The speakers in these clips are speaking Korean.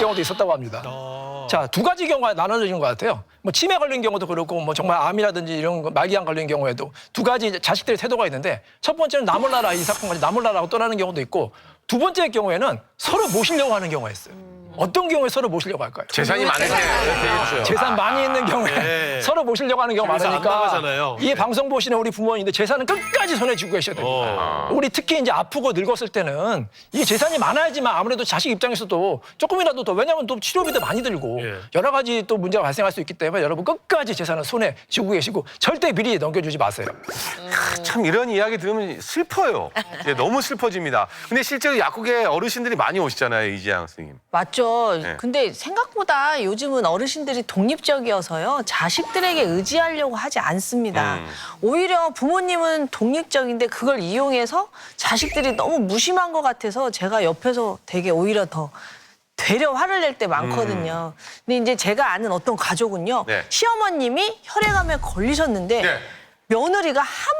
경우도 있었다고 합니다. 자, 두 가지 경우가 나눠지는 것 같아요. 뭐 치매 걸린 경우도 그렇고 뭐 정말 암이라든지 이런 거 말기암 걸린 경우에도 두 가지 자식들의 태도가 있는데 첫 번째는 나 몰라라 이 사건까지 나 몰라라고 떠나는 경우도 있고 두 번째 경우에는 서로 모시려고 하는 경우가 있어요. 어떤 경우에 서로 모시려고 할까요? 재산이 많을 때. 재산 많이 있는 경우에 네. 서로 모시려고 하는 경우가 집에서 안 많으니까 나가잖아요. 이 방송 보시는 우리 부모님들 재산은 끝까지 손에 쥐고 계셔야 됩니다. 어. 우리 특히 이제 아프고 늙었을 때는 이게 재산이 많아야지만 아무래도 자식 입장에서도 조금이라도 더 왜냐하면 또 치료비도 많이 들고 예. 여러 가지 또 문제가 발생할 수 있기 때문에 여러분 끝까지 재산은 손에 쥐고 계시고 절대 미리 넘겨주지 마세요. 참 이런 이야기 들으면 슬퍼요. 예, 너무 슬퍼집니다. 근데 실제로 약국에 어르신들이 많이 오시잖아요, 이지양 선생님. 맞죠. 네. 근데 생각보다 요즘은 어르신들이 독립적이어서요. 자식 들에게 의지하려고 하지 않습니다. 음. 오히려 부모님은 독립적인데 그걸 이용해서 자식들이 너무 무심한 것 같아서 제가 옆에서 되게 오히려 더 되려 화를 낼 때 많거든요. 근데 이제 제가 아는 어떤 가족은요. 음. 네. 시어머님이 혈액암에 걸리셨는데 네. 며느리가 한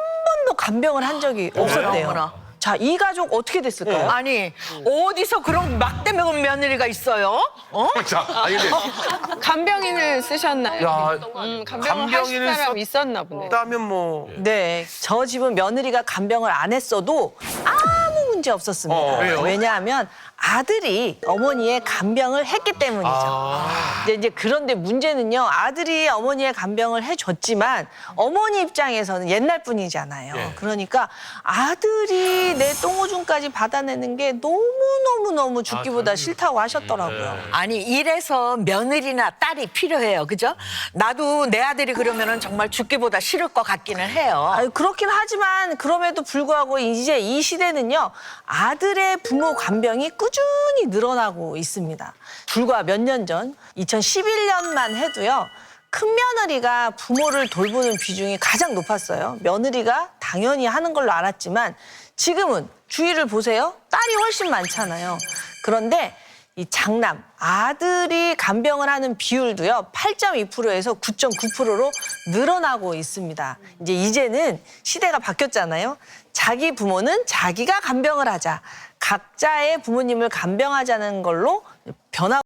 번도 간병을 한 적이 없었대요. 어머나. 자, 이 가족 어떻게 됐을까요? 아니 어디서 그런 막대 먹은 며느리가 있어요? 어? 자, 아니 근데 간병인을 쓰셨나요? 야, 음, 간병을 간병인을 하실 사람 썼- 있었나 보네. 있다면 뭐 네, 저 집은 며느리가 간병을 안 했어도 아무 문제 없었습니다. 어, 왜요? 왜냐하면 아들이 어머니의 간병을 했기 때문이죠. 아. 이제, 이제 그런데 문제는요, 아들이 어머니의 간병을 해줬지만 어머니 입장에서는 옛날 분이잖아요. 예. 그러니까 아들이 내 똥오줌까지 받아내는 게 너무 너무 너무 죽기보다 싫다고 하셨더라고요. 아니 이래서 며느리나 딸이 필요해요, 그죠? 나도 내 아들이 그러면은 정말 죽기보다 싫을 것 같기는 해요. 아유, 그렇긴 하지만 그럼에도 불구하고 이제 이 시대는요 아들의 부모 간병이 꾸준히 늘어나고 있습니다. 불과 몇 년 전 2011년만 해도요 큰 며느리가 부모를 돌보는 비중이 가장 높았어요. 며느리가 당연히 하는 걸로 알았지만 지금은 주위를 보세요 딸이 훨씬 많잖아요. 그런데 이 장남 아들이 간병을 하는 비율도요 8.2%에서 9.9%로 늘어나고 있습니다. 이제 이제는 시대가 바뀌었잖아요. 자기 부모는 자기가 간병을 하자. 각자의 부모님을 간병하자는 걸로 변하고